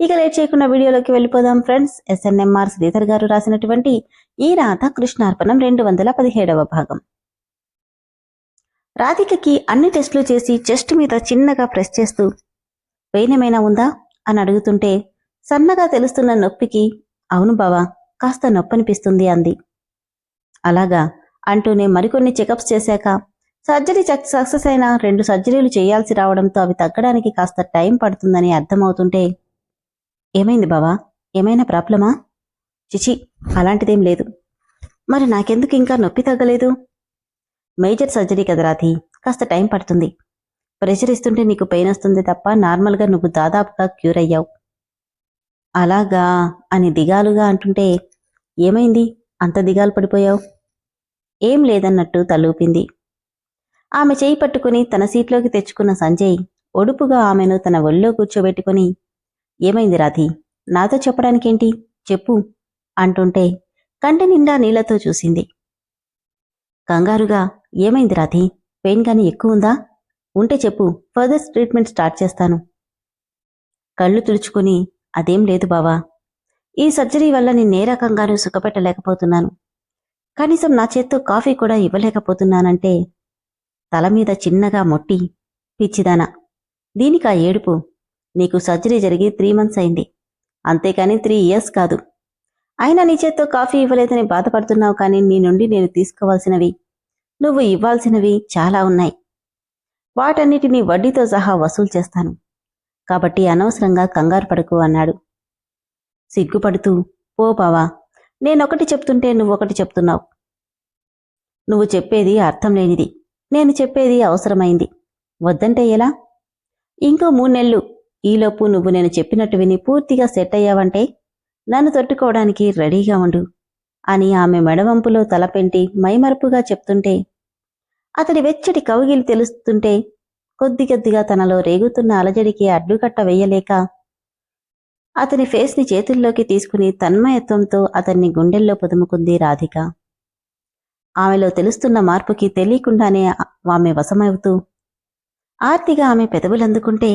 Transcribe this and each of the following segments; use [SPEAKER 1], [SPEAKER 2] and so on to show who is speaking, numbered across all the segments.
[SPEAKER 1] ఇక లేట్ చేయకుండా వీడియోలోకి వెళ్ళిపోదాం ఫ్రెండ్స్. ఎస్ఎన్ఎంఆర్ శ్రీధర్ గారు రాసినటువంటి ఈ రాధ కృష్ణార్పణం రెండు వందల పదిహేడవ భాగం. రాధికకి అన్ని టెస్టులు చేసి చెస్ట్ మీద చిన్నగా ప్రెస్ చేస్తూ పెయిన్ ఏమైనా ఉందా? అని అడుగుతుంటే సన్నగా తెలుస్తున్న నొప్పికి అవును బావా కాస్త నొప్పనిపిస్తుంది అంది. అలాగా అంటూనే మరికొన్ని చెకప్స్ చేశాక సర్జరీ సక్సెస్ అయిన రెండు సర్జరీలు చేయాల్సి రావడంతో అవి తగ్గడానికి కాస్త టైం పడుతుందని అర్థమవుతుంటే ఏమైంది బావా? ఏమైనా ప్రాబ్లమా? చిచి అలాంటిదేం లేదు. మరి నాకెందుకు ఇంకా నొప్పి తగ్గలేదు? మేజర్ సర్జరీ కదా రాధి కాస్త టైం పడుతుంది. ప్రెషర్ ఇస్తుంటే నీకు పెయిన్ వస్తుంది తప్ప నార్మల్గా నువ్వు దాదాపుగా క్యూర్ అయ్యావు. అలాగా? అని దిగాలుగా అంటుంటే ఏమైంది? అంత దిగాలు పడిపోయావు? ఏం లేదన్నట్టు తలూపింది. ఆమె చేయి పట్టుకుని తన సీట్లోకి తెచ్చుకున్న సంజయ్ ఒడుపుగా ఆమెను తన ఒళ్ళో కూర్చోబెట్టుకుని ఏమైంది రాధి? నాతో చెప్పడానికేంటి? చెప్పు అంటుంటే కంటి నిండా నీళ్ళతో చూసింది. కంగారుగా ఏమైంది రాధి? పెయిన్ కానీ ఎక్కువ ఉందా ఉంటే చెప్పు ఫర్దర్ ట్రీట్మెంట్ స్టార్ట్ చేస్తాను. కళ్ళు తుడుచుకుని అదేం లేదు బావా. ఈ సర్జరీ వల్ల నేనే రకంగానూ సుఖపెట్టలేకపోతున్నాను. కనీసం నా చేత్తో కాఫీ కూడా ఇవ్వలేకపోతున్నానంటే తల మీద చిన్నగా మొట్టి పిచ్చిదానా. దీనికా ఏడుపు? నీకు సర్జరీ జరిగి త్రీ మంత్స్ అయింది. అంతేకాని త్రీ ఇయర్స్ కాదు. అయినా నీ చేత్తో కాఫీ ఇవ్వలేదని బాధపడుతున్నావు కానీ నీ నుండి నేను తీసుకోవాల్సినవి నువ్వు ఇవ్వాల్సినవి చాలా ఉన్నాయి. వాటన్నిటినీ వడ్డీతో సహా వసూలు చేస్తాను. కాబట్టి అనవసరంగా కంగారు పడకు అన్నాడు. సిగ్గుపడుతూ ఓ బావా నేనొకటి చెప్తుంటే నువ్వొకటి చెప్తున్నావు. నువ్వు చెప్పేది అర్థం లేనిది. నేను చెప్పేది అవసరమైంది. వద్దంటే ఎలా? ఇంకో మూడు నెలలు ఈలోపు నువ్వు నేను చెప్పినట్టు విని పూర్తిగా సెట్ అయ్యావంటే నన్ను తట్టుకోవడానికి రెడీగా ఉండు అని ఆమె మెడవంపులో తలపెంటి మైమరుపుగా చెప్తుంటే అతడి వెచ్చటి కౌగిలి తెలుస్తుంటే కొద్ది కొద్దిగా తనలో రేగుతున్న అలజడికి అడ్డుకట్ట వేయలేక అతని ఫేస్ని చేతుల్లోకి తీసుకుని తన్మయత్వంతో అతన్ని గుండెల్లో పొదుముకుంది రాధిక. ఆమెలో తెలుస్తున్న మార్పుకి తెలియకుండానే ఆమె వశమవుతూ ఆర్తిగా ఆమె పెదవులందుకుంటే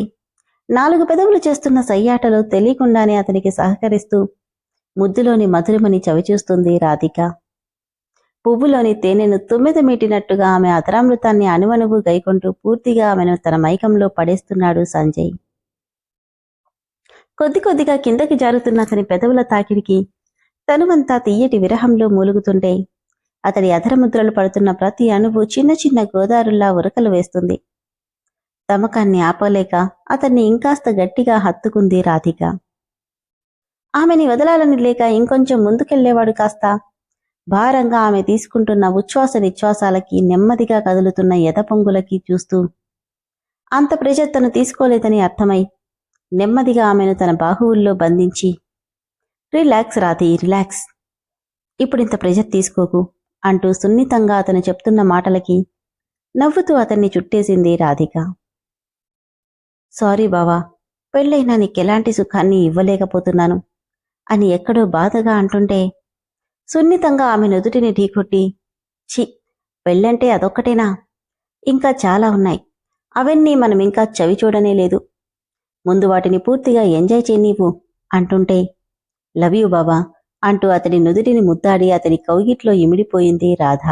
[SPEAKER 1] నాలుగు పెదవులు చేస్తున్న సయ్యాటలో తెలియకుండానే అతనికి సహకరిస్తూ ముద్దులోని మధురమని చవిచూస్తుంది రాధిక. పువ్వులోని తేనెను తుమ్మెద మీటినట్టుగా ఆమె అతరామృతాన్ని అణువణువు గైకొంటూ పూర్తిగా ఆమెను తన మైకంలో పడేస్తున్నాడు సంజయ్. కొద్ది కొద్దిగా కిందకి జారుతున్న అతని పెదవుల తాకిడికి తనువంతా తీయటి విరహంలో మూలుగుతుంటే అతడి అధరముద్రలు పడుతున్న ప్రతి అణువు చిన్న చిన్న గోదారుల్లా ఉరకలు వేస్తుంది. తమకాన్ని ఆపలేక అతన్ని ఇంకాస్త గట్టిగా హత్తుకుంది రాధిక. ఆమెని వదలాలని లేక ఇంకొంచెం ముందుకెళ్ళేవాడు కాస్త. భారంగా ఆమె తీసుకుంటున్న ఉచ్ఛ్వాస నిశ్వాసాలకి నెమ్మదిగా కదులుతున్న ఎదపొంగులకి చూస్తూ అంత ప్రెజర్ తను తీసుకోలేదని అర్థమై నెమ్మదిగా ఆమెను తన బాహువుల్లో బంధించి రిలాక్స్ రాధి రిలాక్స్. ఇప్పుడింత ప్రెజర్ తీసుకోకు అంటూ సున్నితంగా అతను చెప్తున్న మాటలకి నవ్వుతూ అతన్ని చుట్టేసింది రాధిక. సారీ బావా పెళ్ళైనా నీకెలాంటి సుఖాన్ని ఇవ్వలేకపోతున్నాను అని ఎక్కడో బాధగా అంటుంటే సున్నితంగా ఆమె నుదుటిని ఢీకొట్టి ఛీ పెళ్ళంటే అదొక్కటేనా? ఇంకా చాలా ఉన్నాయి. అవన్నీ మనం ఇంకా చవి చూడనే లేదు. ముందు వాటిని పూర్తిగా ఎంజాయ్ చేయనీవు అంటుంటే లవ్ యూ బాబా అంటూ అతడి నుదుటిని ముద్దాడి అతని కౌగిట్లో ఇమిడిపోయింది రాధ.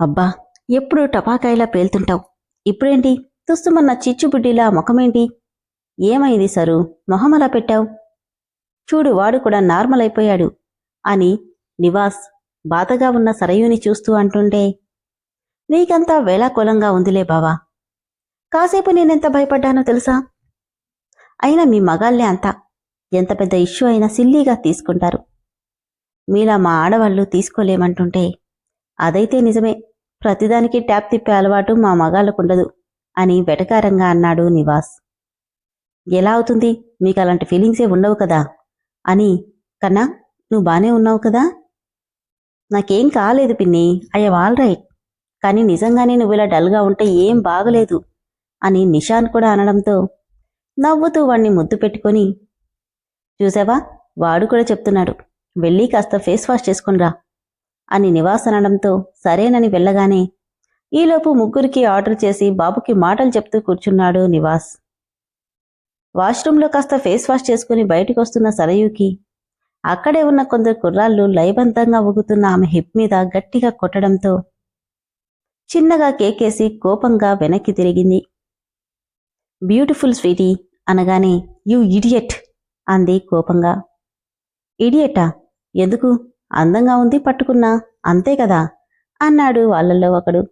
[SPEAKER 1] అబ్బా ఎప్పుడు టపాకాయలా పేల్తుంటావు. ఇప్పుడేంటి? తుస్తుమన్న చిచ్చుబుడ్డిలా ముఖమేంటి? ఏమైంది సరు? మొహమలా పెట్టావు? చూడు వాడు కూడా నార్మల్ అయిపోయాడు అని నివాస్ బాధగా ఉన్న సరయుని చూస్తూ అంటుంటే నీకంతా వేళాకోలంగా ఉందిలే బావా. కాసేపు నేనెంత భయపడ్డానో తెలుసా? అయినా మీ మగాళ్ళే అంతా ఎంత పెద్ద ఇష్యూ అయినా సిల్లీగా తీసుకుంటారు. మీలా మా ఆడవాళ్ళు తీసుకోలేమంటుంటే అదైతే నిజమే. ప్రతిదానికి ట్యాప్ తిప్పే అలవాటు మా మగాళ్ళకుండదు అని వెటకారంగా అన్నాడు నివాస్. ఎలా అవుతుంది? మీకు అలాంటి ఫీలింగ్సే ఉండవు కదా? అని కన్నా నువ్వు బానే ఉన్నావు కదా? నాకేం కాలేదు పిన్ని ఐఎమ్ ఆల్ రైట్. కానీ నిజంగానే నువ్వు ఇలా డల్గా ఉంటే ఏం బాగలేదు అని నిషాన్ కూడా అనడంతో నవ్వుతూ వాణ్ణి ముద్దు పెట్టుకొని చూసావా? వాడు కూడా చెప్తున్నాడు. వెళ్ళి కాస్త ఫేస్ వాష్ చేసుకునిరా. అని నివాసనడంతో సరేనని వెళ్ళగానే ఈలోపు ముగ్గురికి ఆర్డర్ చేసి బాబుకి మాటలు చెప్తూ కూర్చున్నాడు నివాస్. వాష్రూంలో కాస్త ఫేస్ వాష్ చేసుకుని బయటకు వస్తున్న సరయుకి అక్కడే ఉన్న కొందరు కుర్రాళ్ళు లయబంతంగా ఊగుతున్న ఆమె హిప్ మీద గట్టిగా కొట్టడంతో చిన్నగా కేకేసి కోపంగా వెనక్కి తిరిగింది. బ్యూటిఫుల్ స్వీటీ అనగానే యు ఇడియట్ అంది కోపంగా. ఇడియటా? ఎందుకు? అందంగా ఉంది పట్టుకున్నా అంతే కదా? అన్నాడు వాళ్ళల్లో ఒకడు.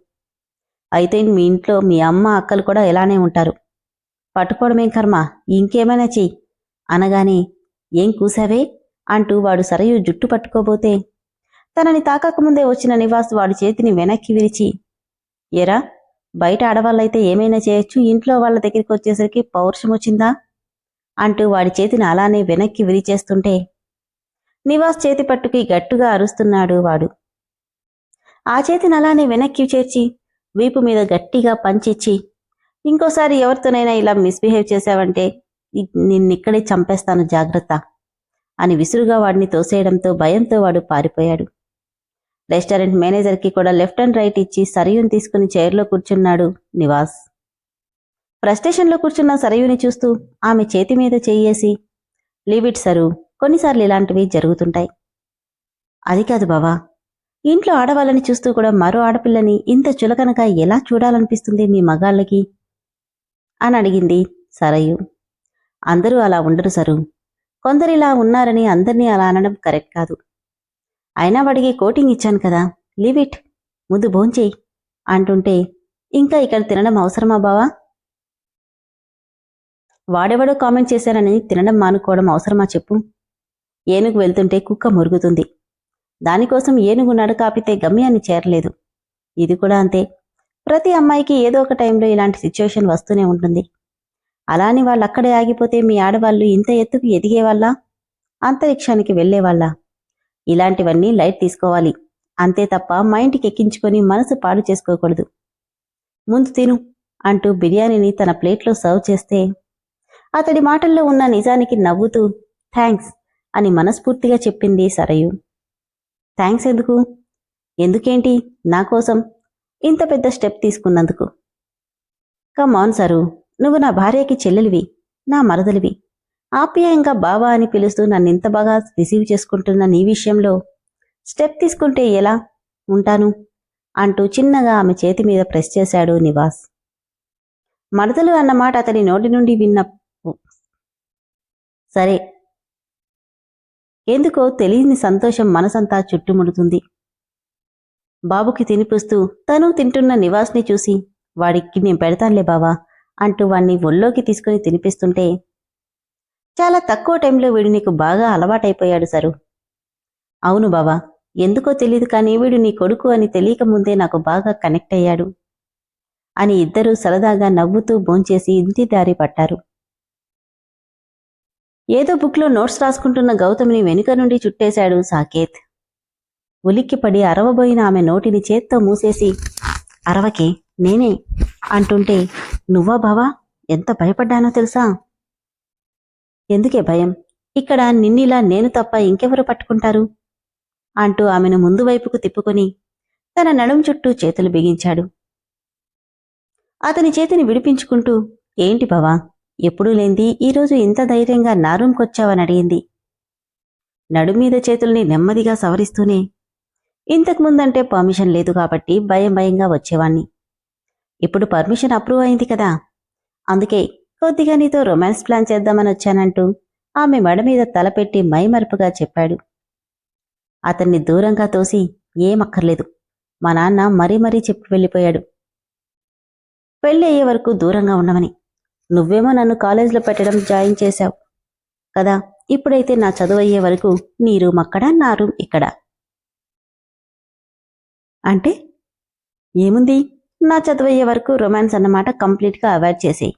[SPEAKER 1] అయితే మీ ఇంట్లో మీ అమ్మ అక్కలు కూడా ఇలానే ఉంటారు. పట్టుకోవడమేం కర్మ. ఇంకేమైనా చెయ్యి. అనగానే ఏం కూసావే? అంటూ వాడు సరయు జుట్టు పట్టుకోబోతే తనని తాకకముందే వచ్చిన నివాస్ వాడి చేతిని వెనక్కి విరిచి ఎరా బయట ఆడవాళ్ళైతే ఏమైనా చేయొచ్చు? ఇంట్లో వాళ్ళ దగ్గరికి వచ్చేసరికి పౌరుషం వచ్చిందా? అంటూ వాడి చేతిని అలానే వెనక్కి విరిచేస్తుంటే నివాస్ చేతి పట్టుకి గట్టుగా అరుస్తున్నాడు వాడు. ఆ చేతిని అలానే వెనక్కి చేర్చి వీపు మీద గట్టిగా పంచిచ్చి ఇంకోసారి ఎవరితోనైనా ఇలా మిస్బిహేవ్ చేశావంటే నిన్నిక్కడే చంపేస్తాను జాగ్రత్త అని విసురుగా వాడిని తోసేయడంతో భయంతో వాడు పారిపోయాడు. రెస్టారెంట్ మేనేజర్కి కూడా లెఫ్ట్ అండ్ రైట్ ఇచ్చి సరయుని తీసుకుని చైర్లో కూర్చున్నాడు నివాస్. ఫ్రస్టేషన్లో కూర్చున్న సరయుని చూస్తూ ఆమె చేతి మీద చెయ్యేసి లీవిట్ సరు కొన్నిసార్లు ఇలాంటివి జరుగుతుంటాయి. అది కాదు బావా. ఇంట్లో ఆడవాళ్ళని చూస్తూ కూడా మరో ఆడపిల్లని ఇంత చులకనగా ఎలా చూడాలనిపిస్తుంది మీ మగాళ్ళకి? అని అడిగింది సరయు. అందరూ అలా ఉండరు సరు. కొందరు ఇలా ఉన్నారని అందరినీ అలా అనడం కరెక్ట్ కాదు. అయినా వాడికి కోటింగ్ ఇచ్చాను కదా. Leave it. ముందు భోంచేయి అంటుంటే ఇంకా ఇక్కడ తినడం అవసరమా బావా? వాడెవడో కామెంట్ చేశానని తినడం మానుకోవడం అవసరమా చెప్పు. ఏనుగు వెళ్తుంటే కుక్క మురుగుతుంది. దానికోసం ఏనుగు నడకాపితే గమ్యాన్ని చేరలేదు. ఇది కూడా అంతే. ప్రతి అమ్మాయికి ఏదో ఒక టైంలో ఇలాంటి సిచ్యువేషన్ వస్తూనే ఉంటుంది. అలాని వాళ్ళు అక్కడే ఆగిపోతే మీ ఆడవాళ్ళు ఇంత ఎత్తుకు ఎదిగేవాళ్ళ? అంతరిక్షానికి వెళ్ళేవాళ్ళ? ఇలాంటివన్నీ లైట్ తీసుకోవాలి. అంతే తప్ప మైండ్కి ఎక్కించుకొని మనసు పాడు చేసుకోకూడదు. ముందు తిను అంటూ బిర్యానీని తన ప్లేట్లో సర్వ్ చేస్తే అతడి మాటల్లో ఉన్న నిజానికి నవ్వుతూ థ్యాంక్స్ అని మనస్ఫూర్తిగా చెప్పింది సరయు. థ్యాంక్స్ ఎందుకు? ఎందుకేంటి? నా కోసం ఇంత పెద్ద స్టెప్ తీసుకున్నందుకు. కమాన్ సరు నువ్వు నా భార్యకి చెల్లెలివి నా మరదలివి. ఆప్యాయంగా బావా అని పిలుస్తూ నన్ను ఇంత బాగా రిసీవ్ చేసుకుంటున్న నీ విషయంలో స్టెప్ తీసుకుంటే ఎలా ఉంటాను? అంటూ చిన్నగా ఆమె చేతి మీద ప్రెస్ చేశాడు నివాస్. మరదలు అన్నమాట అతని నోటి నుండి విన్న సరే ఎందుకో తెలియని సంతోషం మనసంతా చుట్టుముడుతుంది. బాబుకి తినిపిస్తూ తను తింటున్న నివాస్ని చూసి వాడికి నేను పెడతానులే బావా అంటూ వాణ్ణి ఒళ్ళోకి తీసుకుని తినిపిస్తుంటే చాలా తక్కువ టైంలో వీడు నీకు బాగా అలవాటైపోయాడు సరు. అవును బావా ఎందుకో తెలియదు కానీ వీడు నీ కొడుకు అని తెలియక ముందే నాకు బాగా కనెక్ట్ అయ్యాడు అని ఇద్దరూ సరదాగా నవ్వుతూ భోంచేసి ఇంటి దారి పట్టారు. ఏదో బుక్లో నోట్స్ రాసుకుంటున్న గౌతమిని వెనుక నుండి చుట్టేశాడు సాకేత్. ఉలిక్కిపడి అరవబోయిన ఆమె నోటిని చేత్తో మూసేసి అరవకే నేనే. అంటుంటే నువ్వా బావా? ఎంత భయపడ్డానో తెలుసా? ఎందుకే భయం? ఇక్కడ నిన్నిలా నేను తప్ప ఇంకెవరు పట్టుకుంటారు? అంటూ ఆమెను ముందు వైపుకు తిప్పుకొని తన నడుం చుట్టూ చేతులు బిగించాడు. అతని చేతిని విడిపించుకుంటూ ఏంటి బావా? ఎప్పుడూ లేంది? ఈరోజు ఇంత ధైర్యంగా నా రూమ్కొచ్చావని అడిగింది. నడుమీద చేతుల్ని నెమ్మదిగా సవరిస్తూనే ఇంతకు ముందంటే పర్మిషన్ లేదు కాబట్టి భయం భయంగా వచ్చేవాణ్ణి. ఇప్పుడు పర్మిషన్ అప్రూవ్ అయింది కదా. అందుకే కొద్దిగా నీతో రొమాన్స్ ప్లాన్ చేద్దామని వచ్చానంటూ ఆమె మెడ మీద తలపెట్టి మైమరుపుగా చెప్పాడు. అతన్ని దూరంగా తోసి ఏమక్కర్లేదు. మా నాన్న మరీ మరీ చెప్పి వెళ్ళిపోయాడు. పెళ్ళయ్యే వరకు దూరంగా ఉండమని. నువ్వేమో నన్ను కాలేజీలో పెట్టడం జాయిన్ చేశావు. కదా? ఇప్పుడైతే నా చదువు అయ్యే వరకు నీ రూమ్ అక్కడ నా రూమ్ ఇక్కడ? అంటే? ఏముంది? నా చదువు అయ్యే వరకు రొమాన్స్ అన్నమాట కంప్లీట్గా అవాయిడ్ చేసేయి.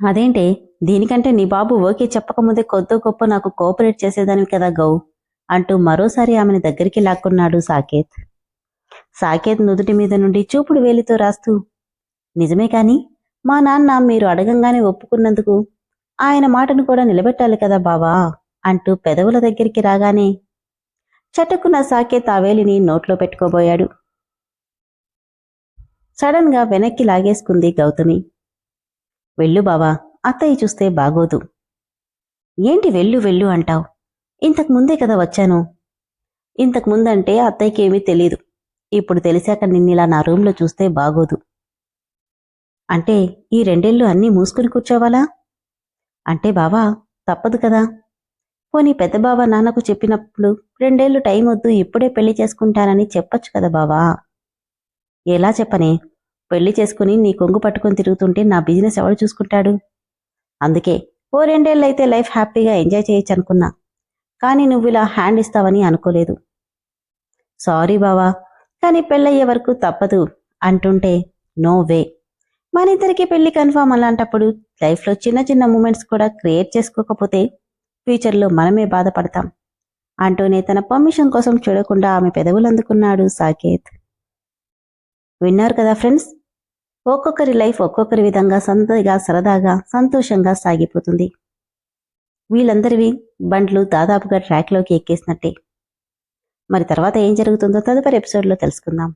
[SPEAKER 1] అదేంటే? దీనికంటే నీ బాబు ఓకే చెప్పకముందే కొద్దో గొప్ప నాకు కోఆపరేట్ చేసేదానివి కదా గౌ? అంటూ మరోసారి ఆమెని దగ్గరికి లాక్కున్నాడు సాకేత్. సాకేత్ నుదుటి మీద నుండి చూపుడు వేలితో రాస్తూ నిజమే కాని మా నాన్న మీరు అడగంగానే ఒప్పుకున్నందుకు ఆయన మాటను కూడా నిలబెట్టాలి కదా బావా అంటూ పెదవుల దగ్గరికి రాగానే చటుకున్న సాకేత్ తావేలిని వేలిని నోట్లో పెట్టుకోబోయాడు. సడన్గా వెనక్కి లాగేసుకుంది గౌతమి. వెళ్ళు బావా అత్తయ్య చూస్తే బాగోదు. ఏంటి వెళ్ళు వెళ్ళు అంటావు? ఇంతకు ముందే కదా వచ్చాను. ఇంతకు ముందంటే అత్తయ్యకి ఏమీ తెలీదు. ఇప్పుడు తెలిసాక నిన్నిలా నా రూంలో చూస్తే బాగోదు. అంటే ఈ రెండేళ్ళు అన్నీ మూసుకుని కూర్చోవాలా? అంటే బావా తప్పదు కదా. పోనీ పెద్ద బావ నాన్నకు చెప్పినప్పుడు రెండేళ్ళు టైం వద్దు ఇప్పుడే పెళ్ళి చేసుకుంటానని చెప్పొచ్చు కదా బావా. ఎలా చెప్పనే? పెళ్ళి చేసుకుని నీ కొంగు పట్టుకొని తిరుగుతుంటే నా బిజినెస్ ఎవడు చూసుకుంటాడు? అందుకే ఓ రెండేళ్ళైతే లైఫ్ హ్యాపీగా ఎంజాయ్ చేయొచ్చు అనుకున్నా. కానీ నువ్వు ఇలా హ్యాండ్ ఇస్తావని అనుకోలేదు. సారీ బావా కానీ పెళ్ళయ్యే వరకు తప్పదు అంటుంటే నో వే. మన ఇద్దరికి పెళ్ళి కన్ఫామ్ అలాంటప్పుడు లైఫ్లో చిన్న చిన్న మూమెంట్స్ కూడా క్రియేట్ చేసుకోకపోతే ఫ్యూచర్లో మనమే బాధపడతాం. అంటూనే తన పర్మిషన్ కోసం చూడకుండా ఆమె పెదవులు అందుకున్నాడు సాకేత్. విన్నారు కదా ఫ్రెండ్స్? ఒక్కొక్కరి లైఫ్ ఒక్కొక్కరి విధంగా సందడిగా సరదాగా సంతోషంగా సాగిపోతుంది. వీళ్ళందరివి బండ్లు దాదాపుగా ట్రాక్లోకి ఎక్కేసినట్టే. మరి తర్వాత ఏం జరుగుతుందో తదుపరి ఎపిసోడ్లో తెలుసుకుందాం.